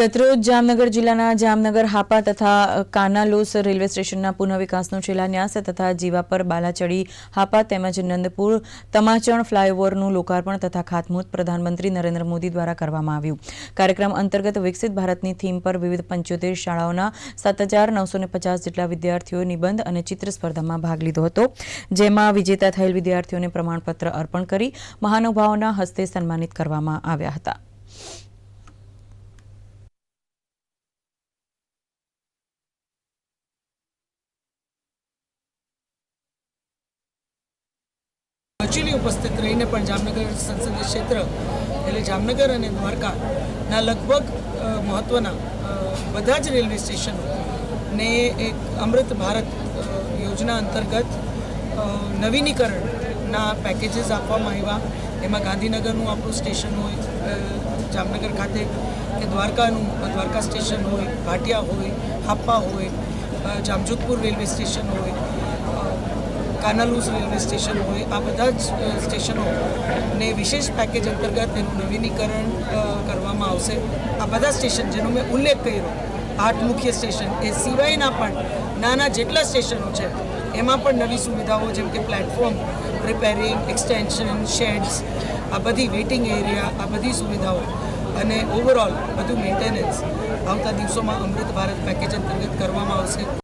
ગતરોજ જામનગર જિલ્લાના જામનગર, હાપા તથા કાનાલોસ રેલવે સ્ટેશનના પુનઃવિકાસનો શિલાન્યાસ તથા જીવાપર બાલાચડી, હાપા તેમજ નંદપુર તમાચણ ફ્લાયઓવરનું લોકાર્પણ તથા ખાતમુહૂર્ત પ્રધાનમંત્રી નરેન્દ્ર મોદી દ્વારા કરવામાં આવ્યું. કાર્યક્રમ અંતર્ગત વિકસિત ભારતની થીમ પર વિવિધ પંચોતેર શાળાઓના સાત હજાર નવસો ને પચાસ જેટલા વિદ્યાર્થીઓએ નિબંધ અને ચિત્ર સ્પર્ધામાં ભાગ લીધો હતો, જેમાં વિજેતા થયેલ વિદ્યાર્થીઓને પ્રમાણપત્ર અર્પણ કરી મહાનુભાવોના હસ્તે સન્માનિત કરવામાં આવ્યા હતા. વર્ચ્યુઅલી ઉપસ્થિત રહીને પણ જામનગર સંસદીય ક્ષેત્ર એટલે જામનગર અને દ્વારકાના લગભગ મહત્ત્વના બધા જ રેલવે સ્ટેશનો ને એક અમૃત ભારત યોજના અંતર્ગત નવીનીકરણના પેકેજીસ આપવામાં આવ્યા. એમાં ગાંધીનગરનું આપણું સ્ટેશન હોય જામનગર ખાતે, કે દ્વારકાનું દ્વારકા સ્ટેશન હોય, ભાટિયા હોય, હાપ્પા હોય જામજોધપુર રેલવે સ્ટેશન હોય કાનાલુસ રેલવે સ્ટેશન હોય, આ બધા જ સ્ટેશનો ને વિશેષ પેકેજ અંતર્ગત એનું નવીનીકરણ કરવામાં આવશે. આ બધા સ્ટેશન જેનો મેં ઉલ્લેખ કર્યો આઠ મુખ્ય સ્ટેશન, એ સિવાયના પણ નાના જેટલા સ્ટેશનો છે, એમાં પણ નવી સુવિધાઓ જેમ કે પ્લેટફોર્મ રિપેરિંગ એક્સટેન્શન શેડ્સ આ બધી વેઇટિંગ એરિયા આ બધી સુવિધાઓ અને ઓવરઓલ બધું મેન્ટેનન્સ આવતા દિવસોમાં અમૃત ભારત પેકેજ અંતર્ગત કરવામાં આવશે.